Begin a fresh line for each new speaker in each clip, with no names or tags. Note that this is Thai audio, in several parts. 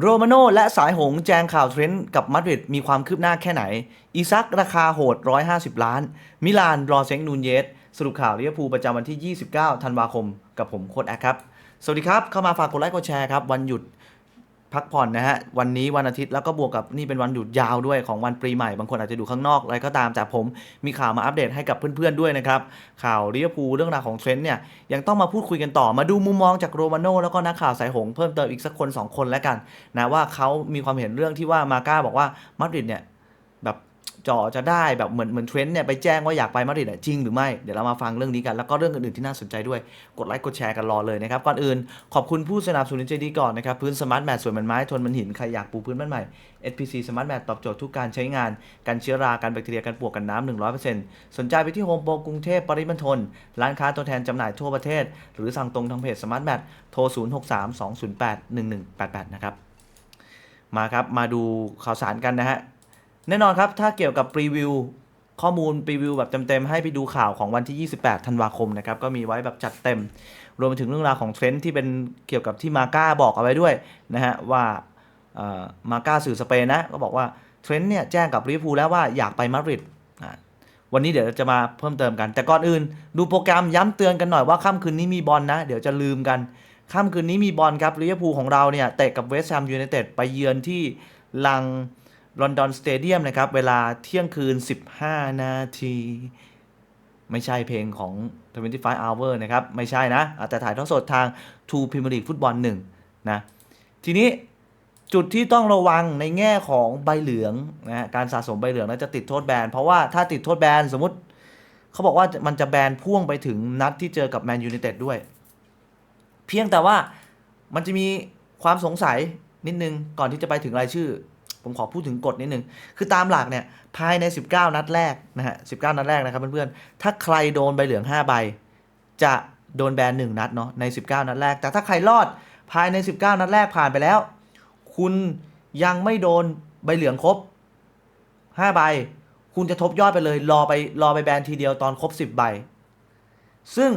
โรมาโนและสายหงส์แจงข่าวเทรนด์กับมาดริดมีความคืบหน้าแค่ไหน อีซักราคาโหด 150 ล้าน มิลานรอเซงนูนเยส สรุปข่าวลิเวอร์พูลประจำวันที่ 29 ธันวาคม กับผมโค้ดแอคครับ สวัสดีครับ เข้ามาฝากกดไลค์กดแชร์ครับ วันหยุด พักผ่อนนะฮะ วันนี้วันอาทิตย์แล้วก็บวกกับนี่เป็นวันหยุดยาวด้วยของวันปีใหม่ บางคนอาจจะดูข้างนอกอะไรก็ตามแต่ผมมีข่าวมาอัปเดตให้กับเพื่อนๆด้วยนะครับ ข่าวลิเวอร์พูลเรื่องราวของเทรนด์เนี่ยยังต้องมาพูดคุยกันต่อมาดูมุมมองจากโรมาโน่แล้วก็นักข่าวสายหงเพิ่มเติมอีกสักคน 2 คนแล้วกันนะว่าเขามีความเห็นเรื่องที่ว่ามาก้าบอกว่ามาดริดเนี่ย จ่อจะได้แบบเหมือนเหมือนเทรนด์เนี่ยไปแจ้งว่าอยากไปมาดริดอะจริงหรือไม่ เดี๋ยวเรามาฟังเรื่องนี้กันแล้วก็เรื่องอื่นๆที่น่าสนใจด้วย กดไลค์กดแชร์กันรอเลยนะครับ ก่อนอื่นขอบคุณผู้สนับสนุนใจดีก่อนนะครับ พื้นสมาร์ทแมทสวยเหมือนไม้ทนเหมันหิน ใครอยากปูพื้นบ้านใหม่ SPC Smart Mat ตอบโจทย์ทุกการใช้งาน กันเชื้อรากันแบคทีเรียกันปวกกันน้ำ100%สนใจไปที่โฮมโปรกรุงเทพปริมณฑลร้านค้าตัวแทนจำหน่ายทั่วประเทศ หรือสั่งตรงทางเพจ Smart Mat โทร 0632081188 นะครับมาครับมาดูข่าวสารกันนะฮะ แน่นอนครับ ถ้าเกี่ยวกับรีวิวข้อมูลรีวิวแบบเต็มๆ ให้ไปดูข่าวของวันที่ 28 ธันวาคมนะครับ ก็มีไว้แบบจัดเต็ม รวมไปถึงเรื่องราวของเทรนด์ที่เป็นเกี่ยวกับที่มาก้าบอกเอาไว้ด้วยนะฮะว่ามาก้าสื่อสเปนนะ ก็บอกว่าเทรนด์เนี่ยแจ้งกับลิเวอร์พูลแล้วว่าอยากไปมาดริดวันนี้เดี๋ยวจะมาเพิ่มเติมกัน แต่ก่อนอื่น ดูโปรแกรมย้ำเตือนกันหน่อยว่าค่ำคืนนี้มีบอลนะ เดี๋ยวจะลืมกันค่ำคืนนี้มีบอลครับลิเวอร์พูลของเราเนี่ยเตะกับเวสต์แฮมยูไนเต็ดไปเยือนที่ลัง ลอนดอนสเตเดียมนะครับ เวลาเที่ยงคืน 15 นาที ไม่ใช่เพลงของ 25 hour นะครับ ไม่ใช่นะ แต่ถ่ายทอดสดทาง True Premier League ฟุตบอล1นะ ทีนี้จุดที่ต้องระวังในแง่ของใบเหลืองนะการสะสมใบเหลืองแล้วจะติดโทษแบน เพราะว่าถ้าติดโทษแบน สมมติเขาบอกว่ามันจะแบนพ่วงไปถึงนัดที่เจอกับแมนยู i นเต็ดด้วย เพียงแต่ว่ามันจะมีความสงสัยนิดนึงก่อนที่จะไปถึงรายชื่อ ผมขอพูดถึงกฎนิดนึงคือตามหลักเนี่ยภายใน 19 นัดแรกนะฮะ19 นัดแรกนะครับเพื่อนๆถ้าใครโดนใบเหลือง 5 ใบ จะโดนแบน1นัดเนาะใน 19 นัดแรก แต่ถ้าใครรอดภายใน 19 นัดแรกผ่านไปแล้ว คุณยังไม่โดนใบเหลืองครบ 5 ใบ คุณจะทบยอดไปเลย รอไปรอไปแบนทีเดียวตอนครบ 10 ใบ ซึ่ง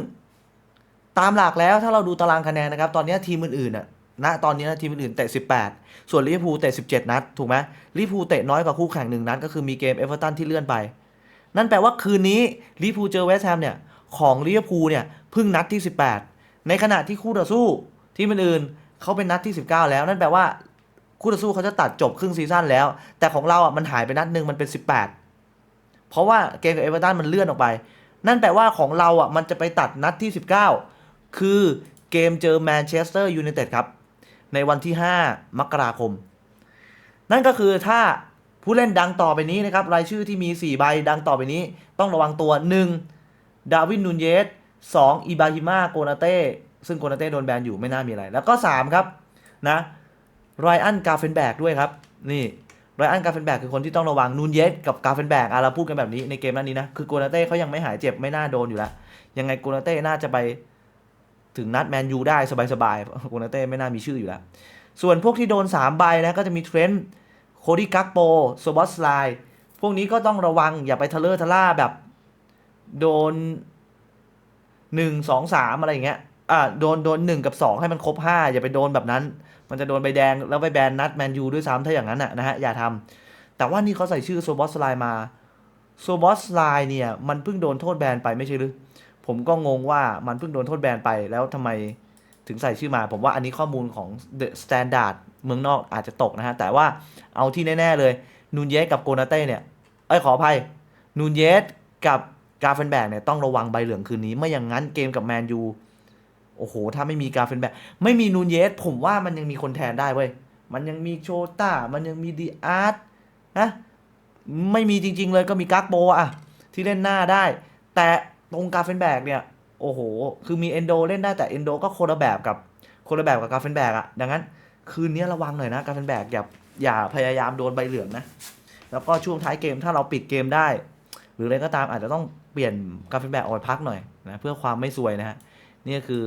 ตามหลักแล้วถ้าเราดูตารางคะแนนนะครับ ตอนนี้ทีมอื่นๆน่ะ ณตอนนี้นะทีมอื่นๆเตะ 18 ส่วนลิเวอร์พูลเตะ 17 นัด ถูกไหมลิเวอร์พูลเตะน้อยกว่าคู่แข่งหนึ่งนัด ก็คือมีเกมเอเวอร์ตันที่เลื่อนไป นั่นแปลว่าคืนนี้ลิเวอร์พูลเจอเวสต์แฮมเนี่ย ของลิเวอร์พูลเนี่ยเพิ่งนัดที่ 18 ในขณะที่คู่ต่อสู้ทีมอื่นๆเขาเป็นนัดที่ 19 แล้ว นั่นแปลว่าคู่ต่อสู้เขาจะตัดจบครึ่งซีซั่นแล้ว แต่ของเราอะมันหายไปนัดหนึ่งมันเป็น 18 เพราะว่าเกมกับเอเวอร์ตันมันเลื่อนออกไป นั่นแปลว่าของเราอะมันจะไปตัดนัดที่ 19 คือเกมเจอแมนเชสเตอร์ยูไนเต็ดครับ ในวันที่ 5 มกราคม นั่นก็คือถ้าผู้เล่นดังต่อไปนี้นะครับ รายชื่อที่มี 4 ใบดังต่อไปนี้ต้องระวังตัว 1. ดาวินนูนเยส 2. อิบาฮิมาโกนาเต้ ซึ่งโกนาเต้โดนแบนอยู่ไม่น่ามีอะไร แล้วก็ 3 ครับนะไรอันกาเฟนแบกด้วยครับ นี่ไรอันกาเฟนแบกคือคนที่ต้องระวังนูนเยสกับกาเฟนแบกอะเราพูดกันแบบนี้ในเกมนั้นนี้นะ คือโกนาเต้เขายังไม่หายเจ็บไม่น่าโดนอยู่แล้ว ยังไงโกนาเต้น่าจะไป ถึงนัดแมนยูได้สบายๆโกนาเต้ไม่น่ามีชื่ออยู่แล้ว ส่วนพวกที่โดน 3 ใบนะก็จะมีเทรนต์โคดี้กักโปโซบอสไลพวกนี้ก็ต้องระวังอย่าไปทะเลอร์ทะล่าแบบ โดน 1 2 3 อะไรอย่างเงี้ยอ่าโดนโดน 1 กับ 2 ให้มันครบ 5 อย่าไปโดนแบบนั้น มันจะโดนใบแดงแล้วไปแบนนัดแมนยูด้วยซ้ำถ้าอย่างนั้นนะนะฮะอย่าทำแต่ว่านี่เขาใส่ชื่อโซบอสไลมาโซบอสไลเนี่ยมันเพิ่งโดนโทษแบนไปไม่ใช่หรือ ผมก็งงว่ามันเพิ่งโดนโทษแบนไปแล้วทำไมถึงใส่ชื่อมา ผมว่าอันนี้ข้อมูลของ The Standard เมืองนอกอาจจะตกนะฮะ แต่ว่าเอาที่แน่ ๆ เลยนูนเยสกับโกนาเต้เนี่ย เอ้ยขออภัยนูนเยสกับกาเฟนแบกเนี่ยต้องระวังใบเหลืองคืนนี้ ไม่อย่างนั้นเกมกับแมนยูโอ้โห ถ้าไม่มีกาเฟนแบกไม่มีนูนเยสผมว่ามันยังมีคนแทนได้เว้ย มันยังมีโชต้า มันยังมีดีอาร์ตนะไม่มีจริง ๆ เลยก็มีกักโบอะที่เล่นหน้าได้ แต่ ตรงกาเฟนแบกเนี่ย โอ้โห คือมีเอนโดเล่นได้แต่เอนโดก็คนละแบบกับคนละแบบกับกาเฟนแบกอะดังนั้นคืนนี้ระวังหน่อยนะกาเฟนแบกอย่าอย่าพยายามโดนใบเหลืองนะ แล้วก็ช่วงท้ายเกมถ้าเราปิดเกมได้ หรืออะไรก็ตามอาจจะต้องเปลี่ยนกาเฟนแบกออกไปพักหน่อยนะเพื่อความไม่ซวยนะฮะนี่ก็คือ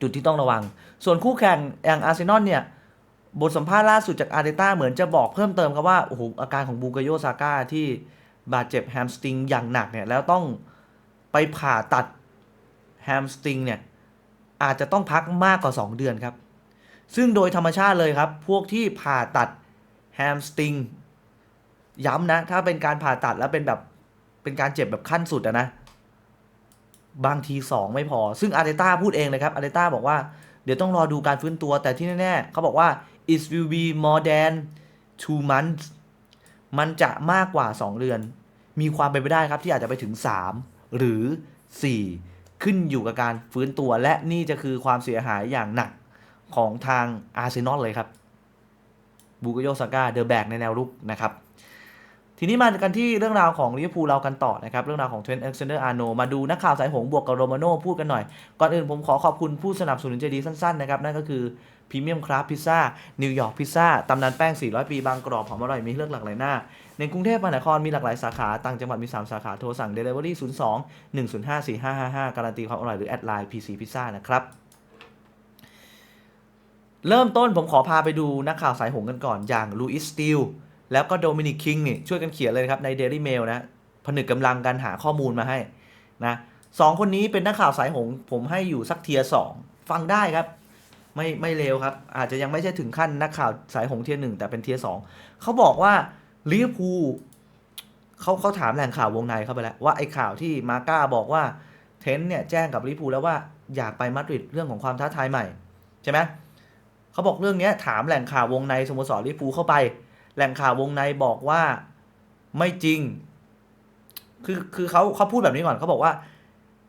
จุดที่ต้องระวัง ส่วนคู่แข่งอย่างอาร์เซนอลเนี่ยบทสัมภาษณ์ล่าสุดจากอาร์เตต้าเหมือนจะบอกเพิ่มเติมครับว่าโอ้โหอาการของบูกาโยซาก้าที่บาดเจ็บแฮมสตริงอย่างหนักเนี่ยแล้วต้อง ไปผ่าตัดแฮมสตริงเนี่ยอาจจะต้องพักมากกว่า 2 เดือนครับ ซึ่งโดยธรรมชาติเลยครับ พวกที่ผ่าตัดแฮมสตริงย้ำนะ ถ้าเป็นการผ่าตัดแล้วเป็นแบบเป็นการเจ็บแบบขั้นสุดอะนะ บางที 2 ไม่พอ ซึ่งอาร์เตต้าพูดเองเลยครับอาร์เตต้าบอกว่าเดี๋ยวต้องรอดูการฟื้นตัวแต่ที่แน่ๆเขาบอกว่า it will be more than two months มันจะมากกว่า 2 เดือน มีความเป็นไปได้ครับที่อาจจะไปถึง 3 หรือ 4 ขึ้นอยู่กับการฟื้นตัวและนี่จะคือความเสียหายอย่างหนักของทางอาร์เซนอลเลยครับบูกโยซาก้าเดอะแบกในแนวรุกนะครับ ทีนี้มากันที่เรื่องราวของลิเวอร์พูลเรากันต่อนะครับ เรื่องราวของเทรนต์เอ็กซานเดอร์อาร์โนมาดูนักข่าวสายหงบวกกับโรมาโน่พูดกันหน่อย ก่อนอื่นผมขอขอบคุณผู้สนับสนุนใจดีสั้นๆนะครับนั่นก็คือพรีเมียมคราฟพิซซ่านิวยอร์กพิซซ่าตำนานแป้ง 400 ปีบางกรอบหอมอร่อยมีเลือกหลากหลายหน้า ในกรุงเทพมหานครมีหลากหลายสาขา ต่างจังหวัดมี 3 สาขา โทรสั่ง Delivery 02 105 4555 การันตีความอร่อยหรือแอดไลน์ PC Pizza นะครับ เริ่มต้นผมขอพาไปดูนักข่าวสายหงกันก่อนอย่างลูอิสสตีลแล้วก็โดมินิกคิงนี่ช่วยกันเขียนเลยครับใน Daily Mail นะผนึกกำลังกันหาข้อมูลมาให้นะสองคนนี้เป็นนักข่าวสายหง ผมให้อยู่สักเทียสองฟังได้ครับ ไม่ไม่เลวครับ อาจจะยังไม่ใช่ถึงขั้นนักข่าวสายหงเทียหนึ่งแต่เป็นเทียสองเขาบอกว่า ลิเวอร์พูลเขาเขาถามแหล่งข่าววงในเข้าไปแล้ว ว่าไอ้ข่าวที่มาก้าบอกว่าเทนต์เนี่ยแจ้งกับลิเวอร์พูลแล้วว่าอยากไปมาดริดเรื่องของความท้าทายใหม่ ใช่ไหมเขาบอกเรื่องนี้ถามแหล่งข่าววงในสโมสรลิเวอร์พูลเข้าไป แหล่งข่าววงในบอกว่าไม่จริง คือคือเขาเขาพูดแบบนี้ก่อนเขาบอกว่า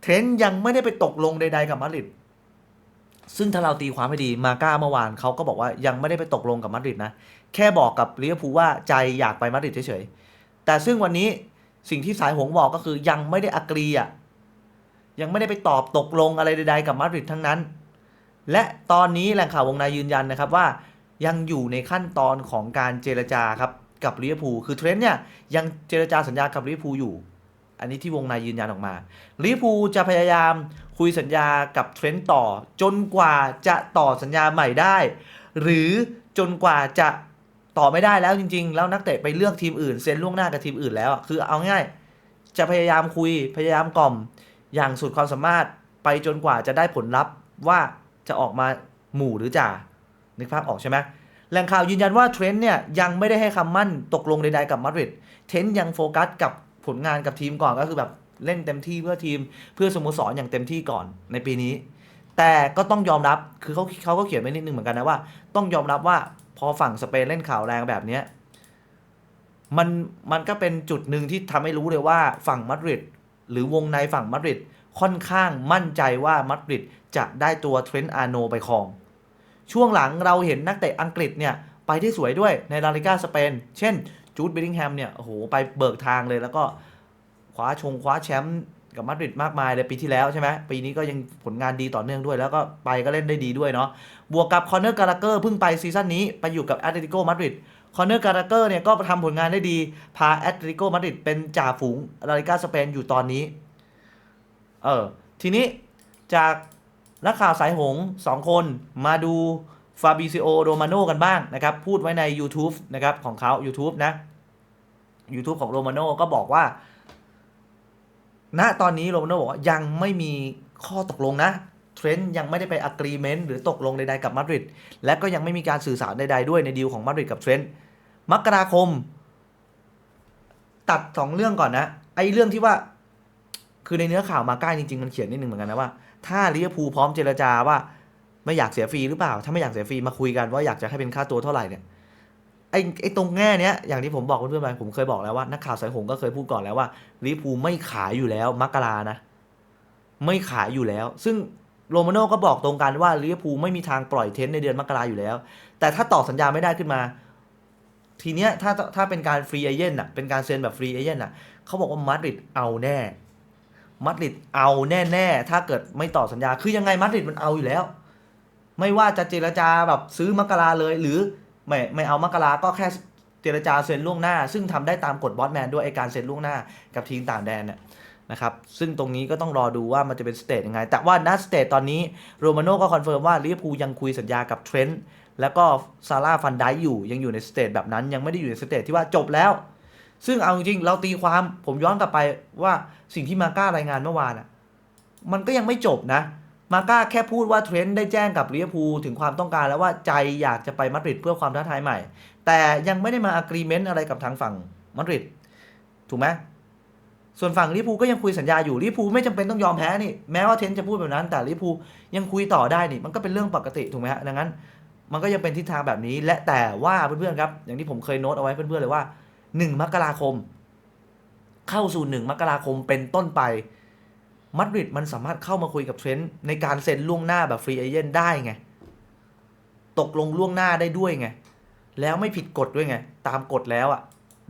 เทนต์ยังไม่ได้ไปตกลงใด ๆ กับมาดริด ซึ่งถ้าเราตีความให้ดีมาก้าเมื่อวานเขาก็บอกว่ายังไม่ได้ไปตกลงกับมาดริดนะ แค่บอกกับลิเวอร์พูลว่าใจอยากไปมาดริดเฉยๆ แต่ซึ่งวันนี้สิ่งที่สายหงบอกก็คือยังไม่ได้อักรีอะยังไม่ได้ไปตอบตกลงอะไรใดๆกับมาดริดทั้งนั้น และตอนนี้แหล่งข่าววงในยืนยันนะครับว่ายังอยู่ในขั้นตอนของการเจรจาครับกับลิเวอร์พูลคือเทรนต์เนี่ยยังเจรจาสัญญากับลิเวอร์พูลอยู่ อันนี้ที่วงในยืนยันออกมาลิเวอร์พูลจะพยายาม คุยสัญญากับเทรนต์ต่อ จนกว่าจะต่อสัญญาใหม่ได้ หรือจนกว่าจะต่อไม่ได้แล้วจริง ๆ แล้วนักเตะไปเลือกทีมอื่นเซ็นล่วงหน้ากับทีมอื่นแล้วอะคือเอาง่ายจะพยายามคุยพยายามกล่อมอย่างสุดความสามารถไปจนกว่าจะได้ผลลัพธ์ว่าจะออกมาหมู่หรือจ่านึกภาพออกใช่ไหมแหล่งข่าวยืนยันว่าเทรนต์เนี่ยยังไม่ได้ให้คำมั่นตกลงใดๆกับมาดริดเทรนต์ยังโฟกัสกับผลงานกับทีมก่อนก็คือแบบ เล่นเต็มที่เพื่อทีมเพื่อสโมสรอย่างเต็มที่ก่อนในปีนี้ แต่ก็ต้องยอมรับคือเขาเขาก็เขียนไว้นิดนึงเหมือนกันนะว่า ต้องยอมรับว่าพอฝั่งสเปนเล่นข่าวแรงแบบเนี้ยมันมันก็เป็นจุดหนึ่งที่ทำให้รู้เลยว่าฝั่งมาดริดหรือวงในฝั่งมาดริดค่อนข้างมั่นใจว่ามาดริดจะได้ตัวเทรนต์อาโนไปครอง ช่วงหลังเราเห็นนักเตะอังกฤษเนี่ยไปได้สวยด้วยในลาลิกาสเปน เช่นจูดเบลลิงแฮมเนี่ยโอ้โหไปเบิกทางเลยแล้วก็ ว้าชงคว้าแชมป์กับมาดริดมากมายเลยปีที่แล้วใช่ไหมปีนี้ก็ยังผลงานดีต่อเนื่องด้วย แล้วก็ไปก็เล่นได้ดีด้วยเนาะบวกกับคอนเนอร์การาเกอร์เพิ่งไปซีซั่นนี้ไปอยู่กับแอตเลติโกมาดริดคอนเนอร์การาเกอร์เนี่ยก็ทำผลงานได้ดี พาแอตเลติโกมาดริดเป็นจ่าฝูงลาลิกาสเปนอยู่ตอนนี้เออทีนี้จากนักข่าวสายหงสองคนมาดูฟาบิซิโอโรมาโนกันบ้างนะครับ พูดไว้ใน YouTube นะครับของเขา YouTube นะ YouTube ของโรมาโนก็บอกว่า ณตอนนี้โรมาโนบอกว่ายังไม่มีข้อตกลงนะเทรนต์ยังไม่ได้ไปอะกรีเมนต์หรือตกลงใดๆกับมาดริดและก็ยังไม่มีการสื่อสารใดๆด้วยในดีลของมาดริดกับเทรนต์มกราคม ตัดสองเรื่องก่อนนะ ไอ้เรื่องที่ว่า คือในเนื้อข่าวมาใกล้จริงๆ มันเขียนนิดนึงเหมือนกันนะว่า ถ้าลิเวอร์พูลพร้อมเจรจาว่า ไม่อยากเสียฟรีหรือเปล่า ถ้าไม่อยากเสียฟรีมาคุยกันว่าอยากจะให้เป็นค่าตัวเท่าไหร่เนี่ย ไอ้ไอ้ตรงแง่เนี้ยอย่างที่ผมบอกเพื่อนๆไปผมเคยบอกแล้วว่านักข่าวสายหงก็เคยพูดก่อนแล้วว่าลิเวอร์พูไม่ขายอยู่แล้วมักรานะ ไม่ขายอยู่แล้ว ซึ่งโรมาโน่ก็บอกตรงกันว่าลิเวอร์พูลไม่มีทางปล่อยเทนต์ในเดือนมกราอยู่แล้ว แต่ถ้าต่อสัญญาไม่ได้ขึ้นมา ทีเนี้ยถ้าถ้าเป็นการฟรีเอเจนต์อะเป็นการเซ็นแบบฟรีเอเจนต์อะเขาบอกว่ามาดริดเอาแน่มาดริดเอาแน่ๆถ้าเกิดไม่ต่อสัญญาคือยังไงมาดริดมันเอาอยู่แล้ว ไม่ว่าจะเจรจาแบบซื้อมกราเลยหรือ ไม่ไม่เอามกราก็แค่เจรจาเซ็นล่วงหน้า ซึ่งทำได้ตามกฎบอสแมนด้วยไอการเซ็นล่วงหน้ากับทีมต่างแดนเนี่ยนะครับซึ่งตรงนี้ก็ต้องรอดูว่ามันจะเป็นสเตจยังไง แต่ว่านัดสเตจตอนนี้โรมาโน่ก็คอนเฟิร์มว่าลิเวอร์พูลยังคุยสัญญากับเทรนต์แล้วก็ซาร่าฟันไดอยู่ยังอยู่ในสเตจแบบนั้น ยังไม่ได้อยู่ในสเตจที่ว่าจบแล้ว ซึ่งเอาจริงเราตีความผมย้อนกลับไปว่าสิ่งที่มาก้ารายงานเมื่อวานอะมันก็ยังไม่จบนะ มาก้าแค่พูดว่าเทรนต์ได้แจ้งกับลิเวอร์พูลถึงความต้องการแล้วว่าใจอยากจะไปมาดริดเพื่อความท้าทายใหม่ แต่ยังไม่ได้มาอะกรีเมนต์อะไรกับทางฝั่งมาดริดถูกไหมส่วนฝั่งลิเวอร์พูลก็ยังคุยสัญญาอยู่ลิเวอร์พูลไม่จำเป็นต้องยอมแพ้นี่แม้ว่าเทรนต์จะพูดแบบนั้น แต่ลิเวอร์พูลยังคุยต่อได้นี่มันก็เป็นเรื่องปกติถูกไหมฮะดังนั้น มันก็ยังเป็นทิศทางแบบนี้ และแต่ว่าเพื่อนๆครับอย่างที่ผมเคยโน้ตเอาไว้เพื่อนๆเลยว่า 1 มกราคม เข้าสู่ 1 มกราคมเป็นต้นไป มาดริดมันสามารถเข้ามาคุยกับเทรนต์ในการเซ็นล่วงหน้าแบบฟรีเอเจนต์ได้ไง ตกลงล่วงหน้าได้ด้วยไง แล้วไม่ผิดกฎด้วยไง ตามกฎแล้วอะ่ะ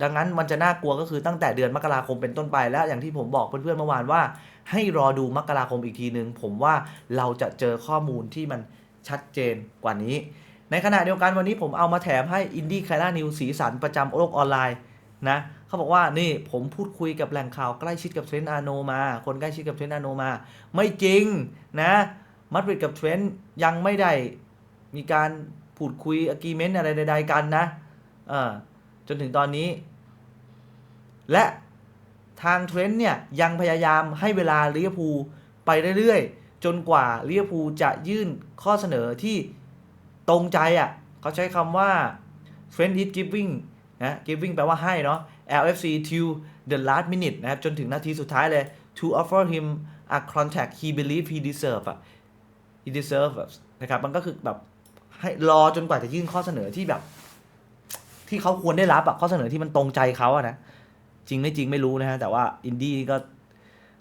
ดังนั้นมันจะน่ากลัวก็คือตั้งแต่เดือนมกราคมเป็นต้นไปแล้วอย่างที่ผมบอกเพื่อนๆเมื่อวานว่า ให้รอดูมกราคมอีกทีหนึ่งผมว่าเราจะเจอข้อมูลที่มันชัดเจนกว่านี้ ในขณะเดียวกันวันนี้ผมเอามาแถมให้อินดี้ไคลานิวสีสันประจำโลกออนไลน์นะ เขาบอกว่านี่ผมพูดคุยกับแหล่งข่าวใกล้ชิดกับเทรนต์อาโนมา คนใกล้ชิดกับเทรนต์อาโนมา ไม่จริงนะมาดริดกับเทรนต์ยังไม่ได้มีการพูดคุยอะกีเมนต์อะไรใดๆกันนะเออจนถึงตอนนี้ และทางเทรนต์เนี่ยยังพยายามให้เวลาลิเวอร์พูลไปเรื่อยๆ จนกว่าลิเวอร์พูลจะยื่นข้อเสนอที่ตรงใจอะเขาใช้คำว่า friend is giving นะ giving แปลว่าให้เนาะ LFC till the last minute นะครับจนถึงนาทีสุดท้ายเลย to offer him a contract he believe he deserve อะ he deserve อะนะครับมันก็คือแบบให้รอจนกว่าจะยื่นข้อเสนอที่แบบ ที่เขาควรได้รับอะข้อเสนอที่มันตรงใจเขาอะนะจริงไม่จริงไม่รู้นะฮะแต่ว่าอินดี้ก็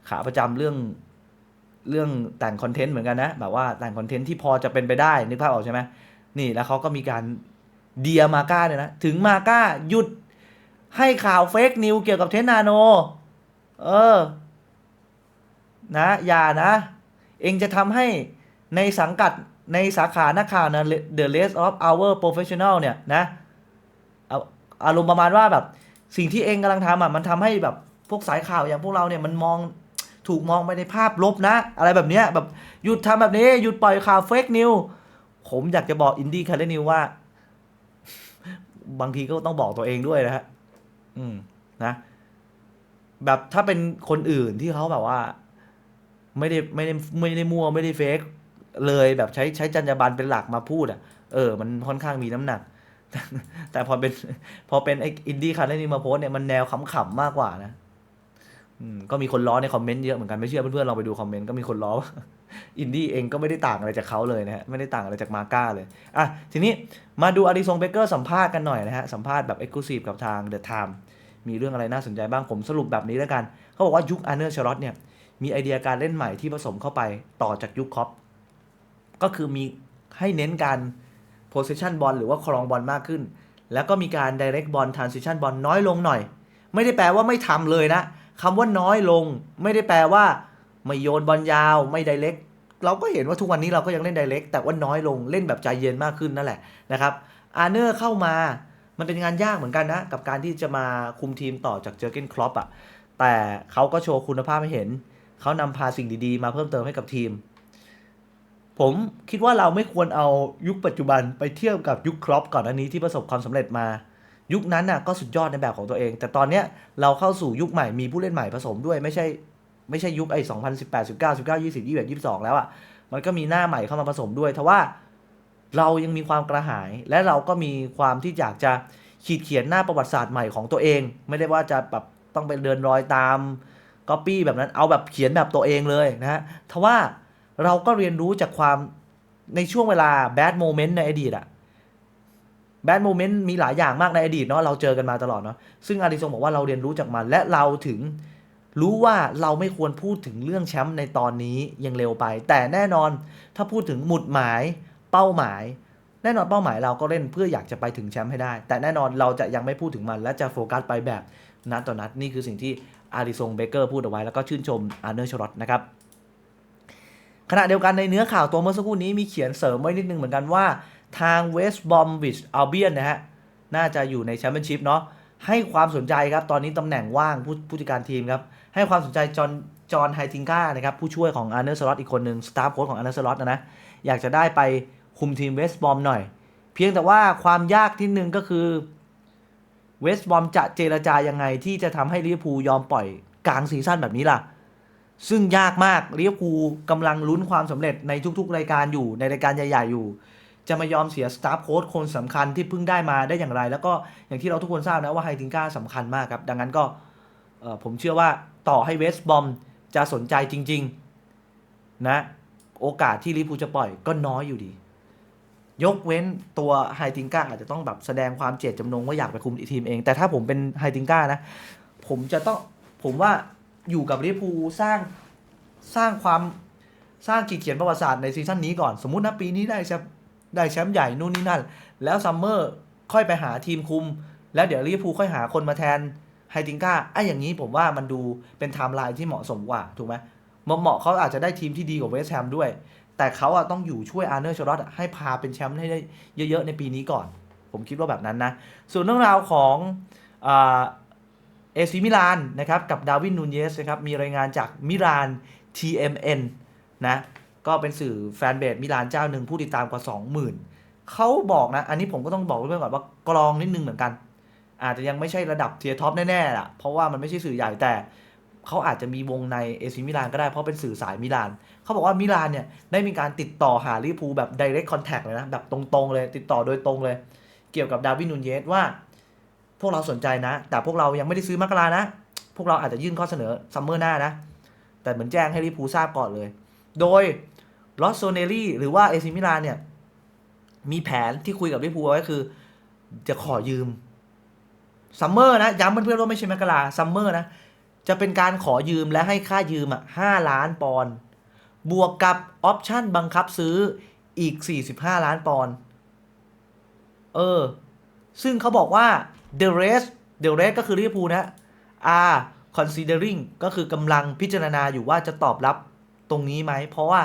ขาประจำเรื่องเรื่องแต่งคอนเทนต์เหมือนกันนะแบบว่าแต่งคอนเทนต์ที่พอจะเป็นไปได้นึกภาพออกใช่ไหมนี่แล้วเขาก็มีการเดียมาก้าเนี่ยนะถึงมาก้าหยุด ให้ข่าวเฟกนิวเกี่ยวกับเทนนาโน เออ นะ อย่านะ เองจะทำให้ในสังกัดในสาขานักข่าวนะ The Rest of Our Professional เนี่ยนะอารมณ์ประมาณว่าแบบ สิ่งที่เองกำลังทำอะมันทำให้แบบพวกสายข่าวอย่างพวกเราเนี่ยมันมองถูกมองไปในภาพลบนะ อะไรแบบเนี้ยแบบหยุดทำแบบนี้ หยุดปล่อยข่าวเฟกนิวผมอยากจะบอกอินดี้คาร์เดนิวว่า บางทีก็ต้องบอกตัวเองด้วยนะฮะ อืมนะ แบบถ้าเป็นคนอื่นที่เขาแบบว่า ไม่ได้ไม่ได้ไม่ได้มั่วไม่ได้เฟกเลยแบบใช้ใช้จรรยาบรรณเป็นหลักมาพูดอะ เออ มันค่อนข้างมีน้ำหนัก แต่พอเป็น พอเป็นไอ้อินดี้คาร์เดนิวมาโพสเนี่ยมันแนวขำๆมากกว่านะอืมก็มีคนล้อในคอมเมนต์เยอะเหมือนกันไม่เชื่อเพื่อนๆลองไปดูคอมเมนต์ก็มีคนล้อว่าอินดี้เองก็ไม่ได้ต่างอะไรจากเขาเลยนะฮะไม่ได้ต่างอะไรจากมาก้าเลยอะทีนี้มาดูอาริซงเบเกอร์สัมภาษณ์กันหน่อยนะฮะสัมภาษณ์แบบเอ็กซ์คลูซีฟกับทางเดอะไทม์ มีเรื่องอะไรน่าสนใจบ้างผมสรุปแบบนี้แล้วกัน เขาบอกว่ายุคอาร์เนอร์ชารอตเนี่ยมีไอเดียการเล่นใหม่ที่ผสมเข้าไปต่อจากยุคคอปก็คือมีให้เน้นการ possession บอลหรือว่าครองบอลมากขึ้น แล้วก็มีการ direct บอล transition บอลน้อยลงหน่อย ไม่ได้แปลว่าไม่ทำเลยนะคำว่าน้อยลง ไม่ได้แปลว่า ไม่โยนบอลยาวไม่ไดเ e กเราก็เห็นว่าทุกวันนี้เราก็ยังเล่นไดเ e กแต่ว่าน้อยลงเล่นแบบใจเย็นมากขึ้นนั่นแหละนะครับอาร์เนอร์เข้ามา มันเป็นงานยากเหมือนกันนะ กับการที่จะมาคุมทีมต่อจากเจอเกนคลอปอะ แต่เขาก็โชว์คุณภาพให้เห็น เขานำพาสิ่งดีๆ มาเพิ่มเติมให้กับทีม ผมคิดว่าเราไม่ควรเอายุคปัจจุบันไปเทียบกับยุคครอปก่อนอันนี้ที่ประสบความสำเร็จมา ยุคนั้นน่ะก็สุดยอดในแบบของตัวเอง แต่ตอนเนี้ยเราเข้าสู่ยุคใหม่มีผู้เล่นใหม่ผสมด้วยไม่ใช่ไม่ใช่ยุคไอ้สองพันสิบแปดสิบเก้าสิบเก้ายี่สิบยี่สิบยี่สิบสองแล้วอะ่ะ มันก็มีหน้าใหม่เข้ามาผสมด้วยแต่ว่า เรายังมีความกระหาย และเราก็มีความที่อยากจะขีดเขียนหน้าประวัติศาสตร์ใหม่ของตัวเอง ไม่ได้ว่าจะแบบต้องไปเดินรอยตามก๊อปปี้แบบนั้นเอาแบบเขียนแบบตัวเองเลยนะฮะทว่าเราก็เรียนรู้จากความในช่วงเวลาแบดโมเมนต์ในอดีตอะแบดโมเมนต์มีหลายอย่างมากในอดีตเนาะเราเจอกันมาตลอดเนาะซึ่งอาริซงบอกว่าเราเรียนรู้จากมัน และเราถึงรู้ว่าเราไม่ควรพูดถึงเรื่องแชมป์ในตอนนี้ยังเร็วไป แต่แน่นอนถ้าพูดถึงหมุดหมาย เป้าหมาย แน่นอนเป้าหมายเราก็เล่นเพื่ออยากจะไปถึงแชมป์ให้ได้ แต่แน่นอนเราจะยังไม่พูดถึงมัน และจะโฟกัสไปแบบนัดต่อนัดนี่คือสิ่งที่อาริซงเบเกอร์พูดเอาไว้แล้วก็ชื่นชมอาร์เนอร์ชรอตนะครับขณะเดียวกันในเนื้อข่าวตัวเมื่อสักครู่นี้มีเขียนเสริมไว้นิดนึงเหมือนกันว่าทางเวสต์บอมวิชอัลเบียนนะฮะน่าจะอยู่ในแชมเปี้ยนชิพเนาะให้ความสนใจครับ ตอนนี้ตำแหน่งว่างผู้ผู้จัดการทีมครับ ให้ความสนใจจอห์นจอห์นไฮติงก้านะครับ ผู้ช่วยของอาร์เนอร์สล็อตอีกคนหนึ่งสตาฟโค้ชของอาร์เนอร์สล็อตนะนะ อยากจะได้ไป คุมทีมเวสต์บอมหน่อย เพียงแต่ว่าความยากที่หนึ่งก็คือเวสต์บอมจะเจรจายังไงที่จะทำให้ลิเวอร์พูลยอมปล่อยกลางซีซั่นแบบนี้ล่ะ ซึ่งยากมากลิเวอร์พูลกำลังลุ้นความสำเร็จในทุกๆ รายการอยู่ในรายการใหญ่ๆอยู่ จะมายอมเสียสตาฟโค้ชคนสำคัญที่เพิ่งได้มาได้อย่างไร แล้วก็อย่างที่เราทุกคนทราบนะว่าไฮติงก้าสำคัญมากครับ ดังนั้นก็ผมเชื่อว่าต่อให้เวสต์บอมจะสนใจจริง ๆ นะ โอกาสที่ลิเวอร์พูลจะปล่อยก็น้อยอยู่ดี ยกเว้นตัวไฮติงก้าอาจจะต้องแบบแสดงความเจตจำนงว่าอยากไปคุมทีมเอง แต่ถ้าผมเป็นไฮติงก้านะ ผมจะต้องผมว่าอยู่กับลิเวอร์พูลสร้างสร้างความสร้างขีดเขียนประวัติศาสตร์ในซีซั่นนี้ก่อนสมมุตินะปีนี้ได้แชมป์ได้แชมป์ใหญ่นู่นนี่นั่น แล้วซัมเมอร์ค่อยไปหาทีมคุม แล้วเดี๋ยวลิเวอร์พูลค่อยหาคนมาแทนไฮติงก้าไอ้อย่างนี้ผมว่ามันดูเป็นไทม์ไลน์ที่เหมาะสมกว่าถูกไหมเหมาะเขาอาจจะได้ทีมที่ดีกว่าเวสต์แฮมด้วย แต่เขาอะต้องอยู่ช่วยอาร์เนอร์ชอรอตให้พาเป็นแชมป์ให้ได้เยอะๆในปีนี้ก่อน ผมคิดว่าแบบนั้นนะ ส่วนเรื่องราวของเอซิมิลานนะครับกับดาวินนูนเยสนะครับมีรายงานจากมิลาน TMN นะก็เป็นสื่อแฟนเบสมิลานเจ้าหนึ่งผู้ติดตามกว่า 20,000เขาบอกนะ อันนี้ผมก็ต้องบอกเพื่อนก่อนว่ากรองนิดนึงเหมือนกัน อาจจะยังไม่ใช่ระดับเทียร์ท็อปแน่ๆล่ะเพราะว่ามันไม่ใช่สื่อใหญ่แต่ เขาอาจจะมีวงในเอซิมิลานก็ได้เพราะเป็นสื่อสายมิลานเขาบอกว่ามิลานเนี่ยได้มีการติดต่อหาลิเวอร์พูลแบบ direct contact เลยนะแบบตรงๆเลยติดต่อโดยตรงเลย เกี่ยวกับดาวินนูนเยสว่า พวกเราสนใจนะ แต่พวกเรายังไม่ได้ซื้อมกรานะ พวกเราอาจจะยื่นข้อเสนอซัมเมอร์หน้านะ แต่เหมือนแจ้งให้ลิเวอร์พูลทราบก่อนเลย โดยลอสโซเนลลี่หรือว่าเอซิมิลานเนี่ยมีแผนที่คุยกับลิเวอร์พูลไว้คือ จะขอยืมซัมเมอร์นะย้ำเพื่อนๆว่าไม่ใช่มกราซัมเมอร์นะ จะเป็นการขอยืมและให้ค่ายืมอะห้าล้านปอนด์บวกกับออปชั่นบังคับซื้ออีก 45 ล้านปอนด์เออ ซึ่งเขาบอกว่า the rest the rest ก็คือลิเวอร์พูลนะ are considering ก็คือกำลังพิจารณาอยู่ว่าจะตอบรับตรงนี้ไหม เพราะว่า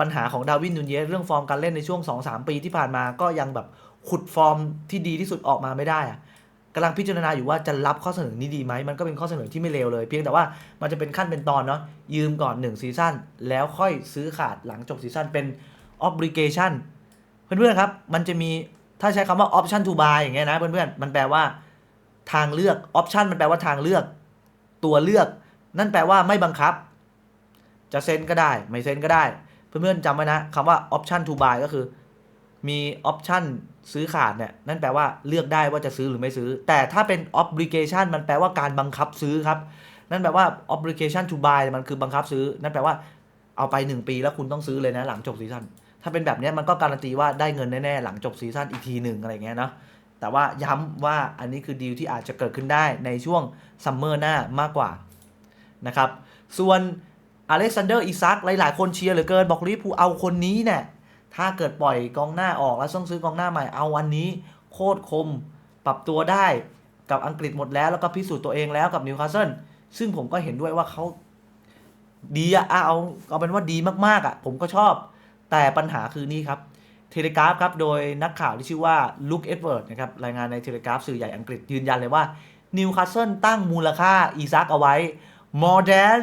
ปัญหาของดาวินนูนเยสเรื่องฟอร์มการเล่นในช่วง 2-3 ปีที่ผ่านมาก็ยังแบบขุดฟอร์มที่ดีที่สุดออกมาไม่ได้อะ กำลังพิจารณาอยู่ว่าจะรับข้อเสนอนี้ดีไหมมันก็เป็นข้อเสนอที่ไม่เลวเลย เพียงแต่ว่ามันจะเป็นขั้นเป็นตอนเนาะยืมก่อน1ซีซั่นแล้วค่อยซื้อขาดหลังจบซีซั่นเป็น obligation เพื่อนๆครับ มันจะมีถ้าใช้คำว่า option to buy อย่างเงี้ยนะเพื่อนๆมันแปลว่าทางเลือก option มันแปลว่าทางเลือก ตัวเลือก นั่นแปลว่าไม่บังคับ จะเซ็นก็ได้ ไม่เซ็นก็ได้ เพื่อนๆจำไว้นะคำว่า option to buy ก็คือ มี option ซื้อขาดเนี่ยนั่นแปลว่าเลือกได้ว่าจะซื้อหรือไม่ซื้อ แต่ถ้าเป็น obligation มันแปลว่าการบังคับซื้อครับ นั่นแปลว่า obligation to buy มันคือบังคับซื้อ นั่นแปลว่าเอาไป 1 ปีแล้วคุณต้องซื้อเลยนะหลังจบซีซั่นถ้าเป็นแบบนี้มันก็การันตีว่าได้เงินแน่ๆหลังจบซีซั่นอีกทีหนึ่งอะไรเงี้ยเนาะแต่ว่าย้ำว่าอันนี้คือดีลที่อาจจะเกิดขึ้นได้ในช่วงซัมเมอร์หน้ามากกว่านะครับส่วนอเล็กซานเดอร์อิซักหลายๆ คนเชียร์เหลือเกินบอกลิเวอร์พูเอาคนนี้เนี่ย ถ้าเกิดปล่อยกองหน้าออกแล้วต้องซื้อกองหน้าใหม่เอาวันนี้โคตรคมปรับตัวได้กับอังกฤษหมดแล้วแล้วก็พิสูจน์ตัวเองแล้วกับนิวคาสเซิลซึ่งผมก็เห็นด้วยว่าเขาดีอะเอาเอาเป็นว่าดีมากๆอะผมก็ชอบ แต่ปัญหาคือนี่ครับเทเลกราฟครับโดยนักข่าวที่ชื่อว่าลุคเอ็ดเวิร์ดนะครับรายงานในเทเลกราฟสื่อใหญ่อังกฤษยืนยันเลยว่านิวคาสเซิลตั้งมูลค่าอีซักเอาไว้ more than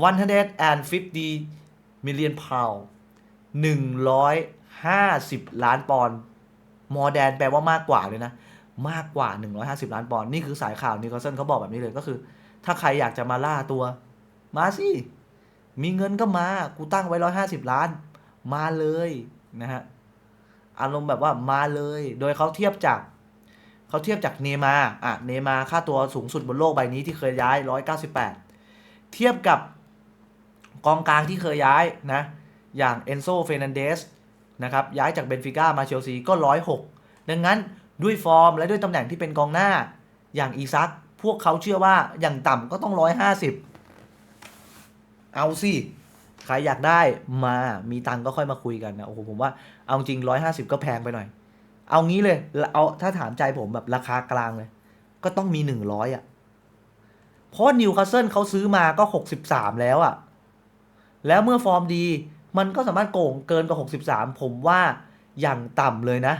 150 million pound 150 ล้านปอนด์ more than แปลว่ามากกว่าเลยนะ มากกว่า 150 ล้านปอนด์นี่คือสายข่าวนิคาสเซิลเขาบอกแบบนี้เลยก็คือ ถ้าใครอยากจะมาล่าตัว มาสิ มีเงินก็มา กูตั้งไว้ 150 ล้าน มาเลยนะฮะอารมณ์แบบว่ามาเลย โดยเขาเทียบจากเขาเทียบจากเนมาอะเนมาค่าตัวสูงสุดบนโลกใบนี้ที่เคยย้าย 198 เทียบกับกองกลางที่เคยย้ายนะ อย่างเอนโซเฟรนันเดสนะครับย้ายจากเบนฟิก้ามาเชลซีก็ 106 ดังนั้นด้วยฟอร์มและด้วยตำแหน่งที่เป็นกองหน้าอย่างอีซัก พวกเขาเชื่อว่าอย่างต่ำก็ต้อง 150 เอาสิ ใครอยากได้มามีตังก็ค่อยมาคุยกันนะโอ้โหผมว่าเอาจริง 150 ก็แพงไปหน่อย เอางี้เลยเอาถ้าถามใจผมแบบราคากลางเลย ก็ต้องมี 100 อะ เพราะนิวคาสเซิลเขาซื้อมาก็ 63 แล้วอะ แล้วเมื่อฟอร์มดี มันก็สามารถโก่งเกินกว่า 63 ผมว่าอย่างต่ำเลยนะ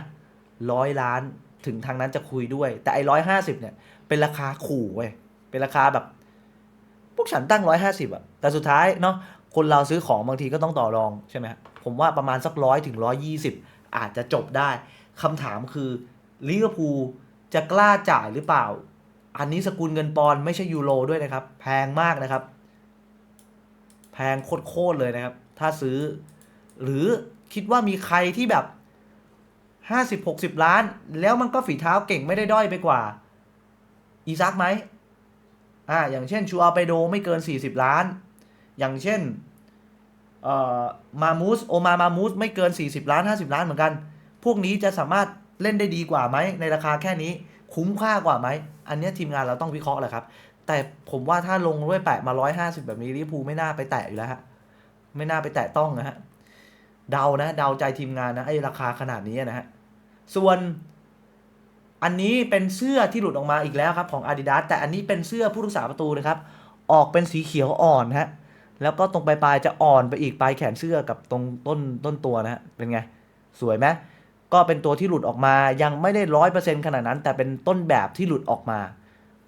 ร้อยล้านถึงทางนั้นจะคุยด้วย แต่ไอ้ร้อยห้าสิบเนี่ย เป็นราคาขู่เว้ยเป็นราคาแบบ พวกฉันตั้งร้อยห้าสิบอะแต่สุดท้ายเนาะคนเราซื้อของบางทีก็ต้องต่อรองใช่ไหมฮะผมว่าประมาณสักร้อยถึงร้อยี่สิบอาจจะจบได้คำถามคือลิเวอร์พูลจะกล้าจ่ายหรือเปล่า อันนี้สกุลเงินปอนไม่ใช่ยูโรด้วยนะครับ แพงมากนะครับ แพงโคตรๆเลยนะครับ ถ้าซื้อ หรือคิดว่ามีใครที่แบบห้าสิบหกสิบล้าน แล้วมันก็ฝีเท้าเก่งไม่ได้ด้อยไปกว่า อีซักไหมอ่าอย่างเช่นชูอาเปโดไม่เกินสี่สิบล้าน อย่างเช่นเอ่อมามูสโอมามามูสไม่เกิน40ล้าน50ล้านเหมือนกัน พวกนี้จะสามารถเล่นได้ดีกว่าไหมในราคาแค่นี้ คุ้มค่ากว่าไหม อันนี้ทีมงานเราต้องวิเคราะห์แหละครับ แต่ผมว่าถ้าลงด้วยแปะมา150แบบนี้ลิพูไม่น่าไปแตะอยู่แล้วฮะ ไม่น่าไปแตะต้องนะฮะเดานะเดาใจทีมงานนะไอ้ราคาขนาดนี้นะฮะส่วนอันนี้เป็นเสื้อที่หลุดออกมาอีกแล้วครับของ Adidas แต่อันนี้เป็นเสื้อผู้รักษาประตูนะครับ ออกเป็นสีเขียวอ่อนฮะแล้วก็ตรงปลายๆจะอ่อนไปอีกปลายแขนเสื้อกับตรงต้นต้นตัวนะฮะเป็นไง สวยไหมก็เป็นตัวที่หลุดออกมายังไม่ได้ร้อยเปอร์เซ็นต์ขนาดนั้น แต่เป็นต้นแบบที่หลุดออกมา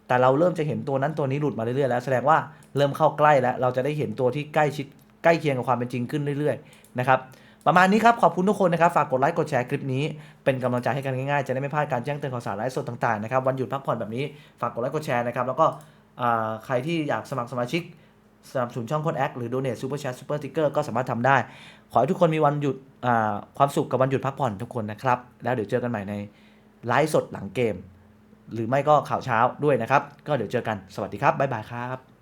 แต่เราเริ่มจะเห็นตัวนั้นตัวนี้หลุดมาเรื่อยๆแล้ว แสดงว่าเริ่มเข้าใกล้แล้ว เราจะได้เห็นตัวที่ใกล้ชิด ล้เคียงกับความเป็นจริงขึ้นเรื่อยๆนะครับประมาณนี้ครับ ขอบคุณทุกคนนะครับ ฝากกดไลค์กดแชร์คลิปนี้ เป็นกำลังใจให้กันง่ายๆ จะได้ไม่พลาดการแจ้งเตือนข่าวสารไลฟ์สดต่างๆนะครับวันหยุดพักผ่อนแบบนี้ฝากกดไลค์กดแชร์นะครับแล้วก็ใครที่อยากสมัครสมาชิกสนับสนุนช่องคนแอคหรือ Donate Super Chat Super Sticker ก็สามารถทำได้ ขอให้ทุกคนมีวันหยุดความสุขกับวันหยุดพักผ่อนทุกคนนะครับแล้วเดี๋ยวเจอกันใหม่ในไลฟ์สดหลังเกม หรือไม่ก็ข่าวเช้าด้วยนะครับ ก็เดี๋ยวเจอกันสวัสดีครับบ๊ายบายครับ